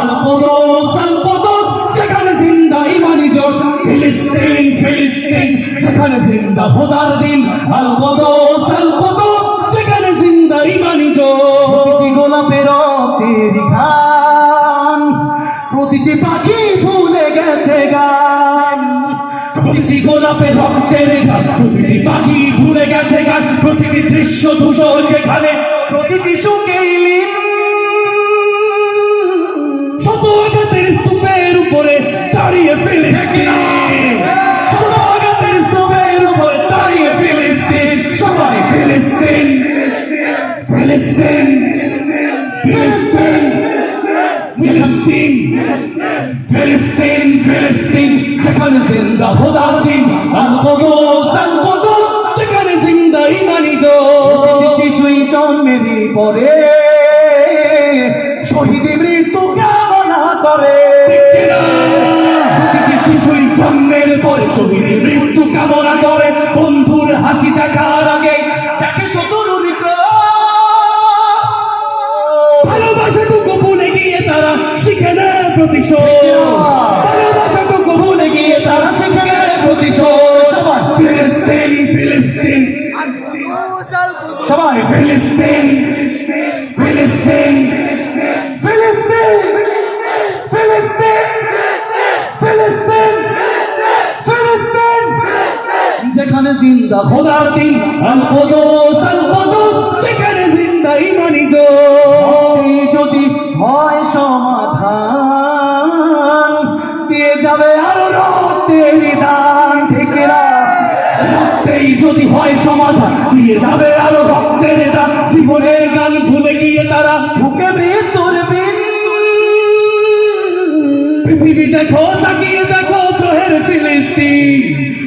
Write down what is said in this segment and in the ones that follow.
আল কুদুস আল কুদুস যেখানে জিন্দা ইমানি জোশ ফিলিস্তিন ফিলিস্তিন যেখানে জিন্দা খোদার দিন। আল কুদুস আল কুদুস যেখানে জিন্দা ইমানি জোশ। প্রতিটি গোলাপের প্রতিটি পাখি ভুলে গেছে গান। প্রতিটি গোলাপে রক্তের গান প্রতিটি পাখি ভুলে গেছে গান। প্রতিটি দৃশ্য ধূসর যেখানে প্রতিটি সুখে ফিলিস্তিন ফিলিস্তিন ফিলিস্তিন ফিলিস্তিন ফিলিস্তিন যেখানে জিন্দা খোদার দিন আল কুদুস আল কুদুস যেখানে জিন্দা ইমানি জো শিশুই জন্মেরই পরে শহীদ মৃত্যু কামনা করে। শিশুই জন্মের পরে শহীদ মৃত্যু কামনা করে। প্রতিশোধ। ভালোবাসাটুকু ভুলে গিয়ে তারা শিখে নেয় প্রতিশোধ ফিলিস্তিন ফিলিস্তিন। সবাই ফিলিস্তিন ফিলিস্তিন। ফিলিস্তিন ফিলিস্তিন ফিলিস্তিন ফিলিস্তিন। যেখানে জিন্দা খোদার দিন আল কুদুস যাবে আরও রক্তের দান না রক্তেই যদি হয় সমাধান, দিয়ে যাবে আরও রক্তের দান। জীবনের গান ভুলে গিয়ে তারা ঢুকে মৃত্যুর বিন পৃথিবী দেখো, তাকিয়ে দেখো দ্রোহের ফিলিস্তিন।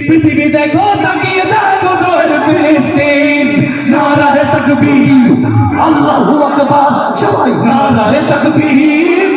পৃথিবী দেখো, তাকিয়ে দেখো দ্রোহের ফিলিস্তিন। নারায় তাকবীর, আল্লাহু আকবার। সবাই নারায় তাকবীর।